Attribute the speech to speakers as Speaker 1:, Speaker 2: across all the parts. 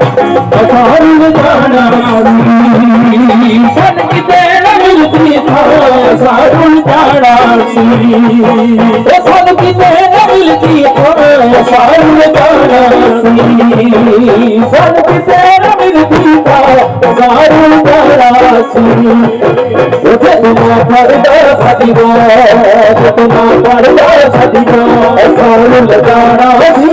Speaker 1: ਅਸਾਰੂ ਜਾਣਾ ਸੀ ਸਨ ਕਿਤੇ ਨਾ ਮਿਲਦੀ ਥਾਂ ਅਸਾਰੂ ਜਾਣਾ ਸੀ ਉਹ ਸਨ ਕਿਤੇ ਨਾ ਮਿਲਦੀ ਥਾਂ ਅਸਾਰੂ ਜਾਣਾ ਸੀ ਸਨ ਕਿਤੇ ਨਾ ਮਿਲਦੀ ਥਾਂ ਜਾਣਾ ਸੀ ਉਥੇ ਤੁਮਾ ਪਰਦਾ ਸਦੀਵੋ ਤੁਮਾ ਪਰਦਾ ਸਦੀਵੋ ਸਾਰੂ ਲਗਾਣਾ ਸੀ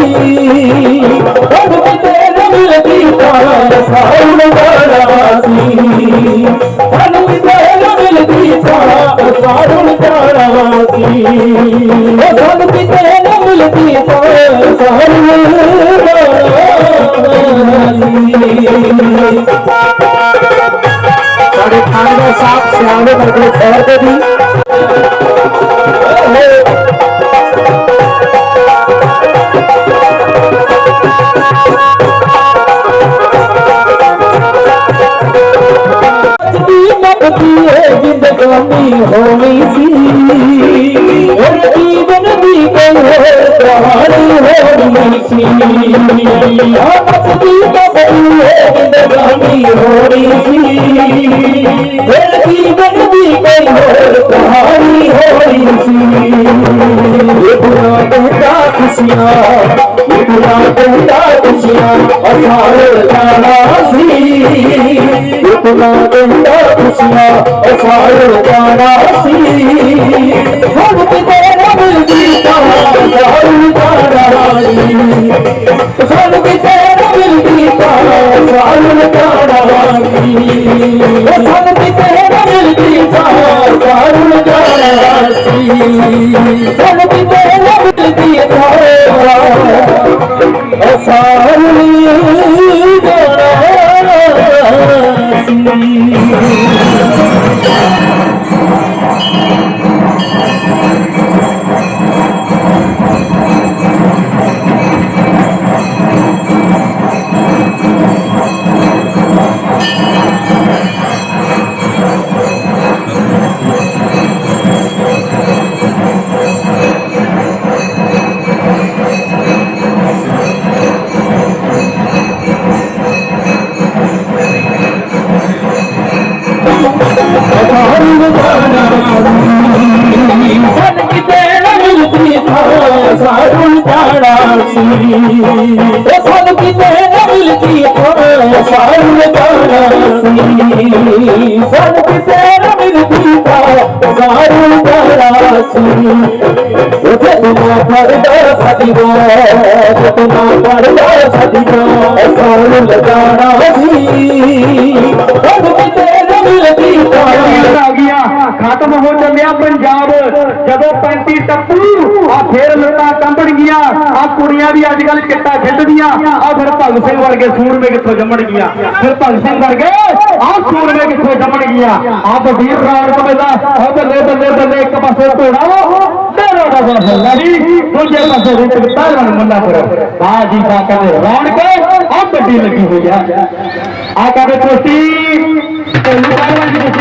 Speaker 1: ਸਾਥ ਸਿਆਣੇ ਕਰਕੇ ਖੈਰ ਦੇ ਦੀ ਦੀ ਮਕਦੀ ਏ ਸੀ ਆ ਮਕਦੀ ਮਕਦੀ ਏ ਜ਼ਿੰਦਗਾਨੀ ਹੋਣੀ ਸੀ ਉਹ ਜੀਵਨ ਦੀ ਕੋਈ ਹੋਰ ਕਹਾਣੀ ਹੋਣੀ ਸੀ ਇਹ ਬੁਰਾ ਕਹਿੰਦਾ ਖੁਸ਼ੀਆਂ ਇਹ ਬੁਰਾ ਕਹਿੰਦਾ ਖੁਸ਼ੀਆਂ ਅਸਾਰ ਜਾਣਾ ਸੀ ਇਤਨਾ ਕਹਿੰਦਾ ਖੁਸ਼ੀਆਂ ਅਸਾਰ ਜਾਣਾ ਸੀ ਹੁਣ ਕਿਤੇ ਅਸਾਰ ਜਾਣਾ ਸੀ ਸਾਨੂੰ ਕਿਤੇ ਨਾ ਮਿਲਦੀ ਤਾਂ ਅਸਾਰ ਜਾਣਾ ਸੀ ਸਾਨੂੰ ਕਿਤੇ ਨਾ ਮਿਲਦੀ ਤਾਂ ਅਸਾਰ ਜਾਣਾ ਸੀ। ਥਾਂ ਸਾਨੂੰ ਜਾਣਾ ਸੀ ਉਥੇ ਤੁਮਾ ਪਰਦਾ ਸਦੀਵੋ ਤੁਮਾ ਪਰਦਾ ਸਦੀਵੋ ਸਾਨੂੰ ਲਗਾਣਾ ਸੀ। ਉਹ ਕਿਤੇ ਨਾ ਮਿਲਦੀ
Speaker 2: ਗਿਆ ਖਤਮ ਹੋ ਚੱਲਿਆ ਪੰਜਾਬ ਜਦੋਂ 35 ਟੱਪੂ ਆ ਫੇਰ ਲੱਤਾਂ ਕੰਬਣ ਗਈਆਂ ਆ ਕੁੜੀਆਂ ਵੀ ਅੱਜ ਕੱਲ ਚਿੱਟਾ ਖੇਡਦੀਆਂ ਆ ਫਿਰ ਭਗਤ ਸਿੰਘ ਵਰਗੇ ਸੂਰਮੇ ਕਿੱਥੋਂ ਜੰਮਣ ਗਈਆਂ ਫਿਰ ਭਗਤ ਸਿੰਘ ਵਰਗੇ ਆ ਸੂਰਮੇ ਕਿੱਥੋਂ ਜੰਮਣ ਗਈਆਂ ਆ ਬਦੀਰ ਰਾਵਣ ਕਮੇਦਾ ਆ ਬੱਲੇ ਬੱਲੇ ਬੱਲੇ ਇੱਕ ਪਾਸੇ ਘੋੜਾ ਤੇਰਾ ਦਾ ਬੱਲਾ ਜੀ ਦੂਜੇ ਪਾਸੇ ਰਿੱਤ ਪਹਿਲਵਾਨ ਮੁੱਲਾ ਪਰ ਵਾਹ ਜੀ ਵਾਹ ਕਹਿੰਦੇ ਰੌਣਕ ਆ ਵੱਡੀ ਲੱਗੀ ਹੋਈ ਆ ਆ ਕਹਿੰਦੇ ਕੋਸੀ ਤੈਨੂੰ ਪਹਿਲਵਾਨ ਦੀ ਕੁਸ਼ਤੀ ਕਰੇ ਪੁਆਇੰਟ ਤੇ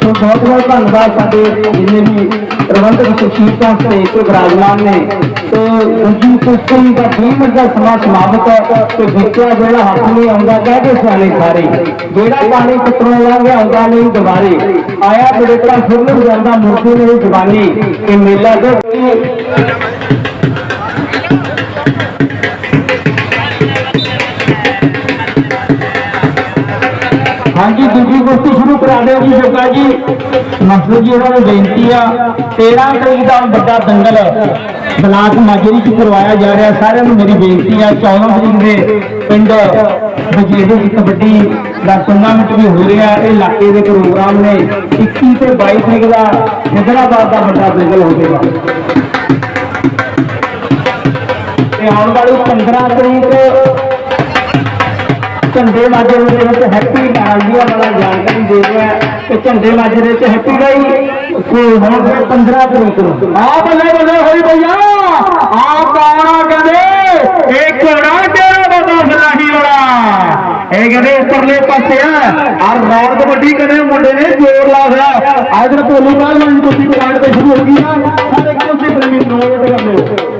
Speaker 2: ਤੋਂ ਬਹੁਤ ਬਹੁਤ ਧੰਨਵਾਦ ਸਾਡੇ ਜਿੰਨੇ ਵੀ ਪ੍ਰਬੰਧਕ ਸੁਸ਼ੀਲਤਾ ਤੇ ਵਿਰਾਜਮਾਨ ਨੇ। ਤੇ ਦੂਜੀ ਕੁਸ਼ਤੀ ਦਾ 20 ਮਿੰਟ ਦਾ ਸਮਾਂ ਸਮਾਪਤ ਹੈ ਤੇ ਵਿੱਚਿਆ ਜਿਹੜਾ ਹੱਥ ਨਹੀਂ ਆਉਂਦਾ, ਕਹਿ ਕੇ ਸਿਆਣੇ ਸਾਰੇ। ਜਿਹੜਾ ਪਾਣੀ ਕਿਤੋਂ ਲੰਘਿਆ ਆਉਂਦਾ ਨਹੀਂ ਦੁਬਾਰੇ। ਆਇਆ ਬੜੇਤਾ ਫੁੱਲ ਜਾਂਦਾ ਮੂਰਤੀ ਨਹੀਂ ਜਵਾਨੀ। ਇਹ ਮੇਲਾ ਦੇ ਹਾਂਜੀ, ਦੂਜੀ ਕੁਸ਼ਤੀ ਸ਼ੁਰੂ ਕਰਾ ਦਿਓ ਜੀ ਜੋਗਾ ਜੀ। ਮਸਲੂ ਜੀ ਉਹਨਾਂ ਨੂੰ ਬੇਨਤੀ ਆ 13 ਤਰੀਕ ਦਾ ਵੱਡਾ ਦੰਗਲ ਬਲਾਕ ਮਾਜਰੀ ਚ ਕਰਵਾਇਆ ਜਾ ਰਿਹਾ। ਸਾਰਿਆਂ ਨੂੰ ਮੇਰੀ ਬੇਨਤੀ ਆ 14 ਤਰੀਕ ਦੇ ਪਿੰਡ ਬਜੇੜੇ ਦੀ ਕਬੱਡੀ ਦਾ ਟੂਰਨਾਮੈਂਟ ਵੀ ਹੋ ਰਿਹਾ। ਇਹ ਇਲਾਕੇ ਦੇ ਪ੍ਰੋਗਰਾਮ ਨੇ 21 ਤੇ 22 ਤਰੀਕ ਦਾ ਹੈਦਰਾਬਾਦ ਦਾ ਵੱਡਾ ਦੰਗਲ ਹੋਵੇਗਾ ਤੇ ਆਉਣ ਵਾਲੀ 15 ਤਰੀਕ ਝੰਡੇ ਮਾਜਰੇ ਦੇ ਵਿੱਚ ਹੈਪੀ ਨਾਲਜੀਆ ਵਾਲਾ ਜਾਣਕਾਰੀ ਦੇ ਰਿਹਾ ਹੈ। ਝੰਡੇ ਮਾਜਰੇ ਵਿੱਚ ਹੈਪੀ ਦਾ ਹੀ ਤੇ ਹੁਣ 15 ਤਰੀਕ ਨੂੰ ਆ ਬੱਲੇ ਬੱਲੇ ਹੋਈ ਭਈਆ। ਆ ਕੌਣਾ ਕਹਿੰਦੇ? ਇਹ ਘੋੜਾ ਇਹ ਕਹਿੰਦੇ ਉੱਪਰਲੇ ਪਾਸੇ ਆ। ਆ ਰੌਣਕ ਵੱਡੀ ਕਹਿੰਦੇ ਮੁੰਡੇ ਨੇ ਜ਼ੋਰ ਲਾ ਲਿਆ। ਅੱਜ ਤੱਕ ਭੋਲੀ ਬਾਲ ਵਾਲੀ ਕੁਸ਼ਤੀ ਪੁਆਇੰਟ ਤੇ ਸ਼ੁਰੂ ਹੋ ਗਈ ਆ। ਸਾਰੇ ਕੁਸ਼ਤੀ ਪ੍ਰੇਮੀ ਨੋਟ ਕਰ ਲਿਓ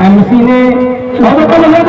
Speaker 3: ਐਮਸੀ ਨੇ ਬਹੁਤ ਬੱਲੇ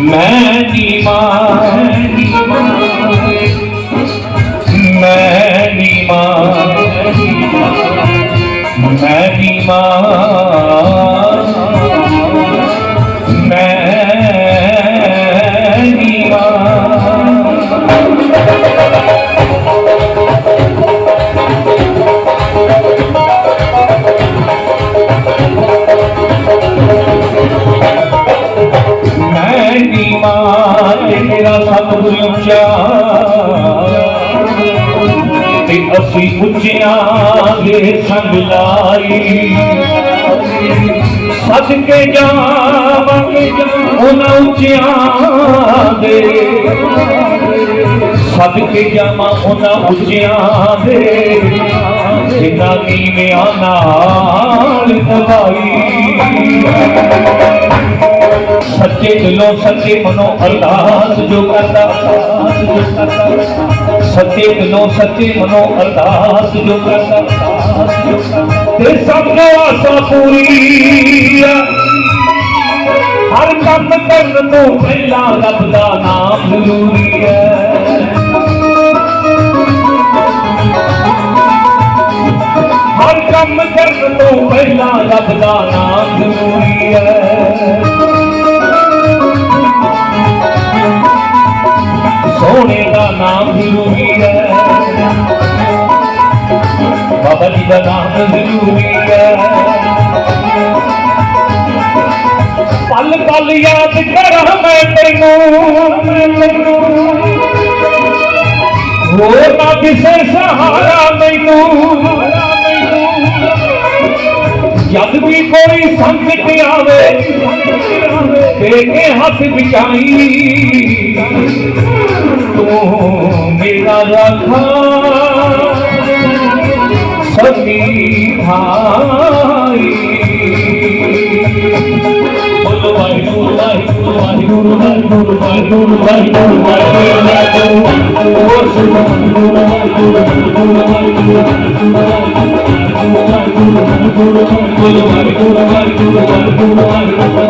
Speaker 4: ਮੈਂ ਨੀਮਾ ਮੈਂ ਅਸੀਂ ਉੱਚਿਆਂ ਦੇ ਸੰਗ ਲਾਈ। ਸੱਜ ਜਾਵਾਂਗੇ ਉਹਨਾਂ ਉੱਚਿਆਂ ਦੇ ਸੱਜ ਜਾਵਾਂ ਉਹਨਾਂ ਉੱਚਿਆਂ ਦੇ ਜਿਨ੍ਹਾਂ ਨੀਵਿਆਂ ਨਾਲ ਦਵਾਈ ਸੱਚੇ ਦਿਲੋਂ ਸੱਚੇ ਮਨੋਂ ਅਰਦਾਸ ਜੋ ਕਰਦਾ ਜੋ ਕਰਦਾ। ਸੱਚੇ ਦਿਲੋਂ ਸੱਚੇ ਮਨੋਂ ਅਰਦਾਸ ਜੋ ਕਰਦਾ ਤੇ ਸਭ ਨੂੰ ਆਸਾ ਪੂਰੀ ਹਰ ਕੰਮ ਕਰਨ ਤੋਂ ਪਹਿਲਾਂ ਰੱਬ ਦਾ ਨਾਮ ਜ਼ਰੂਰੀ ਹੈ ਹਰ ਕੰਮ ਕਰਨ ਤੋਂ ਪਹਿਲਾਂ ਰੱਬ ਦਾ ਨਾਮ ਜ਼ਰੂਰੀ ਹੈ ਸੋਹਣੇ ਦਾ ਨਾਮ ਜ਼ਰੂਰੀ بلی بنانا ضروری ہے پل پل یاد کرا میں تینوں ہو کسے سہارا مینوں جد بھی کوئی سنگت آوے تیرے ہاتھ بچائی تو۔ میرا رکھا সখী ভাই বলো ভাই গুরু ভাই গুরু ভাই গুরু ভাই গুরু ভাই গুরু ভাই গুরু ভাই গুরু ভাই গুরু ভাই গুরু ভাই গুরু ভাই গুরু ভাই গুরু ভাই গুরু ভাই গুরু ভাই গুরু ভাই গুরু ভাই গুরু ভাই গুরু ভাই গুরু ভাই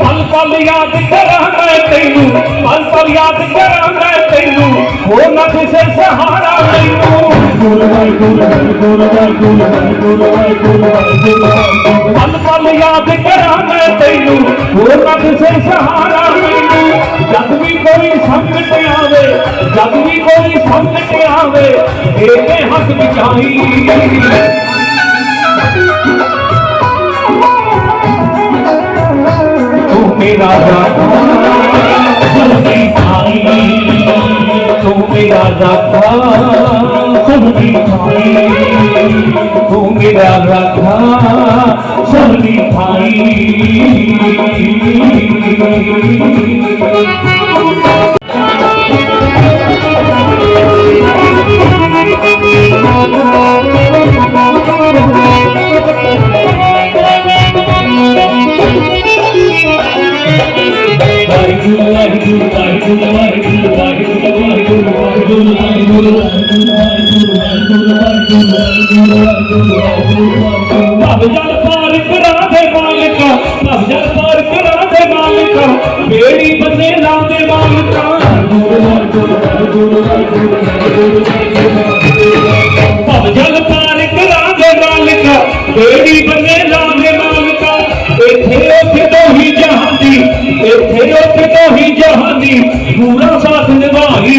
Speaker 4: ਪਲ ਪਲ ਯਾਦ ਕਰਾਂ ਮੈਂ ਤੈਨੂੰ ਪਲ ਪਲ ਯਾਦ ਕਰਾਂ ਮੈਂ ਤੈਨੂੰ ਹੋ ਨਾ ਕਿਸੇ ਸਹਾਰਾ ਮੈਨੂੰ ਪਲ ਪਲ ਯਾਦ ਕਰਾਂ ਮੈਂ ਤੈਨੂੰ ਹੋ ਨਾ ਕਿਸੇ ਸਹਾਰਾ ਮੈਨੂੰ ਜਦ ਵੀ ਕੋਈ ਸੰਕਟ ਆਵੇ, ਜਦ ਵੀ ਕੋਈ ਸੰਕਟ ਆਵੇ ਤੇਰੇ ਹੱਥ ਵਿੱਚ ਆਈ। ਮੇਰਾ ਦਾਤਾ ਸਭ ਦੀ ਥਾਈ, ਤੂੰ ਮੇਰਾ ਦਾਤਾ ਸਭ ਦੀ ਥਾਈ। খেয়াল রাখা সঙ্গী ভাই Thank you. ਭਵ ਜਲ ਪਾਰ ਕਰਾ ਦੇ ਮਾਲਕਾ, ਭਵ ਜਲ ਪਾਰ ਕਰਾ ਦੇ ਮਾਲਕਾ ਬੇੜੀ ਬੰਨੇ ਨਾਮ ਦੇ ਮਾਲਕਾ। ਭਵ ਜਲ ਪਾਰ ਕਰਾ ਦੇ ਮਾਲਕਾ ਬੇੜੀ ਬੰਨੇ ਲਾ ਦੇ ਮਾਲਕਾ। ਇੱਥੇ ਉੱਥੇ ਤੋਂ ਹੀ ਜਹਾਨੀ ਇੱਥੇ ਉੱਥੇ ਤੋਂ ਹੀ ਜਹਾਂਦੀ, ਪੂਰਾ ਸਾਥ ਨਿਭਾਈ।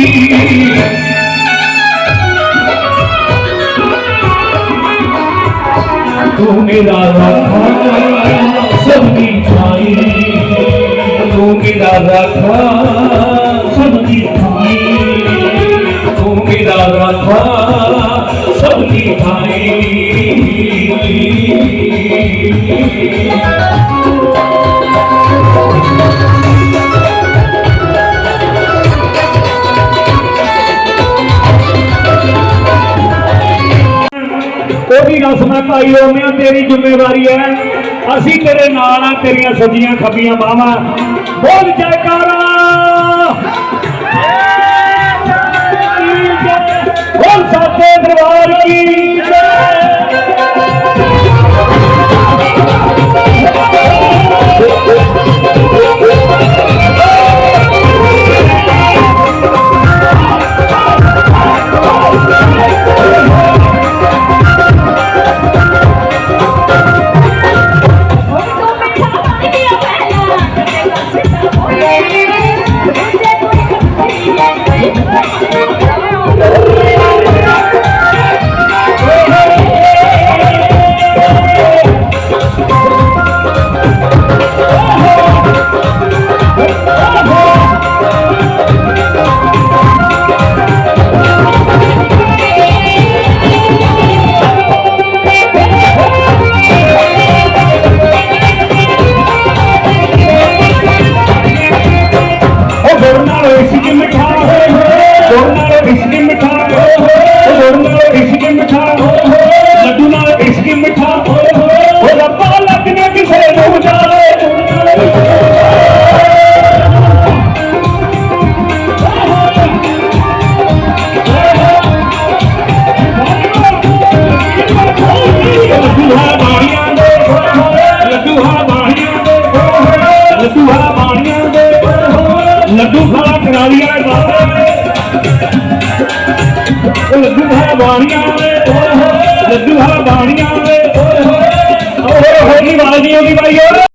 Speaker 4: तू मेरा राखा सबकी ठाई तू मेरा राखा सबकी ठाई तू मेरा राखा सबकी ठाई ਉਹਦੀ ਰਸਮ ਹੈ ਭਾਈ ਰੋਮਿਓ ਤੇਰੀ ਜ਼ਿੰਮੇਵਾਰੀ ਹੈ ਅਸੀਂ ਤੇਰੇ ਨਾਲ ਆ, ਤੇਰੀਆਂ ਸੱਜੀਆਂ ਖੱਬੀਆਂ ਬਾਹਾਂ। ਬੋਲ ਜੈਕਾਰਾ। ਬੋਲ ਸਾਤੇ ਦਰਬਾਰ ਕੀ?